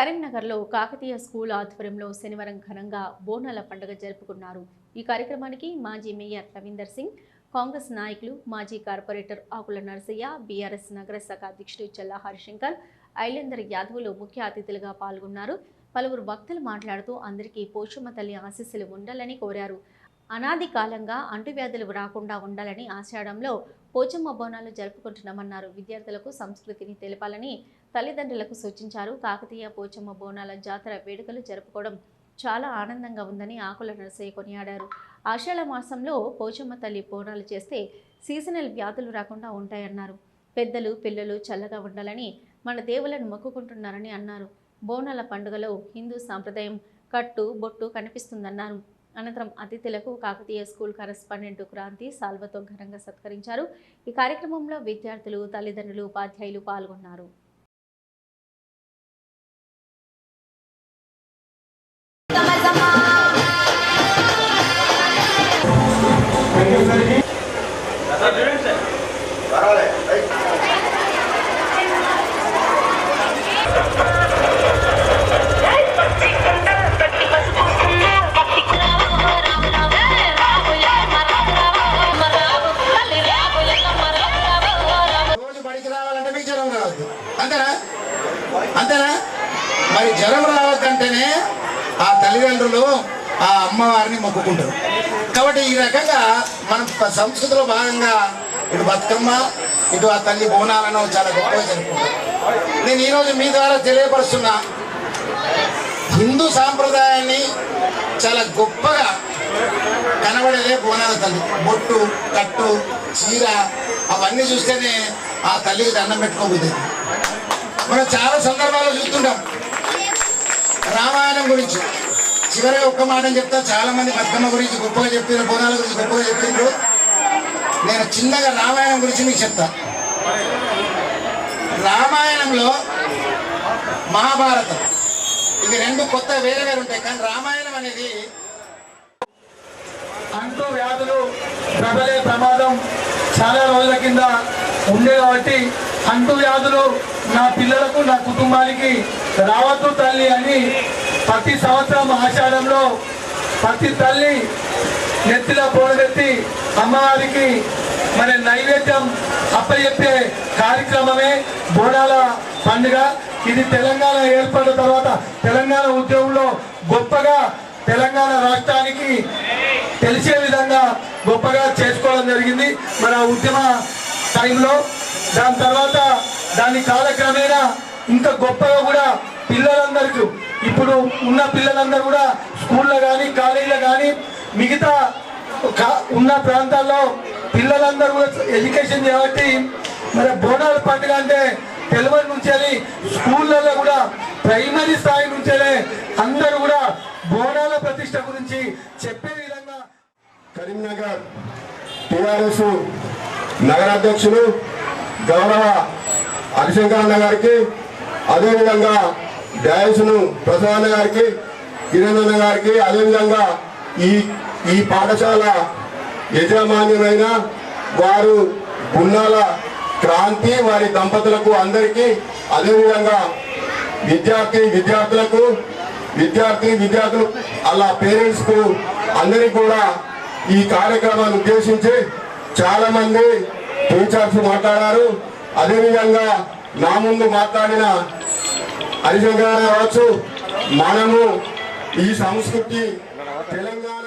కరీంనగర్లో కాకతీయ స్కూల్ ఆధ్వర్యంలో శనివారం ఘనంగా బోనాల పండుగ జరుపుకున్నారు. ఈ కార్యక్రమానికి మాజీ మేయర్ రవీందర్ సింగ్ కాంగ్రెస్ నాయకులు మాజీ కార్పొరేటర్ ఆకుల నరసయ్య బీఆర్ఎస్ నగర శాఖ అధ్యక్షుడు చల్లా హరిశంకర్ ఐలేందర్ యాదవులు ముఖ్య అతిథులుగా పాల్గొన్నారు. పలువురు భక్తులు మాట్లాడుతూ అందరికీ పోషమ్మ తల్లి ఆశీస్సులు ఉండాలని కోరారు. అనాది కాలంగా అంటువ్యాధులు రాకుండా ఉండాలని ఆషాఢంలో పోచమ్మ బోనాలు జరుపుకుంటున్నామన్నారు విద్యార్థులకు సంస్కృతిని తెలపాలని తల్లిదండ్రులకు సూచించారు. కాకతీయ పోచమ్మ బోనాల జాతర వేడుకలు జరుపుకోవడం చాలా ఆనందంగా ఉందని ఆకుల నరసయ్య కొనియాడారు. ఆషాఢ మాసంలో పోచమ్మ తల్లి బోనాలు చేస్తే సీజనల్ వ్యాధులు రాకుండా ఉంటాయన్నారు. పెద్దలు పిల్లలు చల్లగా ఉండాలని మన దేవులను మొక్కుకుంటున్నారని అన్నారు. బోనాల పండుగలో హిందూ సాంప్రదాయం కట్టు బొట్టు కనిపిస్తుందన్నారు. అనంతరం అతిథులకు కాకతీయ స్కూల్ కరెస్పాండెంట్ క్రాంతి సాల్వతో ఘనంగా సత్కరించారు. ఈ కార్యక్రమంలో విద్యార్థులు తల్లిదండ్రులు ఉపాధ్యాయులు పాల్గొన్నారు. అంతేనా అంతేనా? మరి జ్వరం రావద్దంటేనే ఆ తల్లిదండ్రులు ఆ అమ్మవారిని మొక్కుకుంటారు. కాబట్టి ఈ రకంగా మన సంస్కృతిలో భాగంగా ఇటు బతుకమ్మ ఇటు ఆ తల్లి బోనాలను చాలా గొప్పగా జరుపుకుంటాం నేను ఈరోజు మీ ద్వారా తెలియపరుస్తున్నా హిందూ సాంప్రదాయాన్ని చాలా గొప్పగా కనబడేదే బోనాల తల్లి. బొట్టు కట్టు చీర అవన్నీ చూస్తేనే ఆ తల్లికి దండం పెట్టుకోబోతుంది మనం చాలా సందర్భాల్లో చూస్తుంటాం. రామాయణం గురించి. చివరిగా ఒక్క మాట చెప్తా చాలా మంది బతుకమ్మ గురించి గొప్పగా చెప్పారు బోనాల గురించి గొప్పగా చెప్పిండ్రు నేను చిన్నగా రామాయణం గురించి మీకు చెప్తా. రామాయణంలో మహాభారతం. ఇవి రెండు కొత్త వేరే వేరు ఉంటాయి కానీ రామాయణం అనేది అంటూ వ్యాధులు ప్రబలే ప్రమాదం చాలా రోజుల కింద ఉండే కాబట్టి అంటు వ్యాధులు నా పిల్లలకు నా కుటుంబానికి రావద్దు తల్లి అని ప్రతి సంవత్సరం ఆషాఢంలో ప్రతి తల్లి నెత్తిలో పోడెత్తి అమ్మవారికి మన నైవేద్యం అప్పచెప్పే కార్యక్రమమే బోనాల పండుగ. ఇది తెలంగాణ ఏర్పడిన తర్వాత తెలంగాణ ఉద్యమంలో గొప్పగా తెలంగాణ రాష్ట్రానికి తెలిసే విధంగా గొప్పగా చేసుకోవడం జరిగింది. మన ఉద్యమ టైంలో దాని తర్వాత దాని కాలక్రమేణా ఇంకా గొప్పగా కూడా పిల్లలందరికీ ఇప్పుడు ఉన్న పిల్లలందరూ కూడా స్కూల్లో కానీ కాలేజీలో కానీ మిగతా ఉన్న ప్రాంతాల్లో పిల్లలందరూ కూడా ఎడ్యుకేషన్ కాబట్టి మరి బోనాల పండుగ అంటే తెలివరి నుంచి స్కూళ్ళల్లో కూడా ప్రైమరీ స్థాయి నుంచే అందరూ కూడా బోనాల ప్రతిష్ట గురించి చెప్పే విధంగా కరీంనగర్ టిఆర్ఎస్ నగరాధ్యక్షులు గౌరవ హరిశంకరన్న గారికి అదేవిధంగా డ్యాన్స్ను ప్రసాద్ గారికి కిరణ్ అన్న గారికి అదేవిధంగా ఈ ఈ పాఠశాల యజమాన్యమైన వారు గున్నాల క్రాంతి వారి దంపతులకు అందరికీ అదేవిధంగా విద్యార్థి విద్యార్థులకు విద్యార్థి విద్యార్థులు అలా పేరెంట్స్కు అందరికి కూడా ఈ కార్యక్రమాన్ని ఉద్దేశించి చాలామంది టీచర్స్ మాట్లాడారు. అదేవిధంగా నా ముందు మాట్లాడిన హరిశంకర్ కావచ్చు మనము ఈ సంస్కృతి తెలంగాణ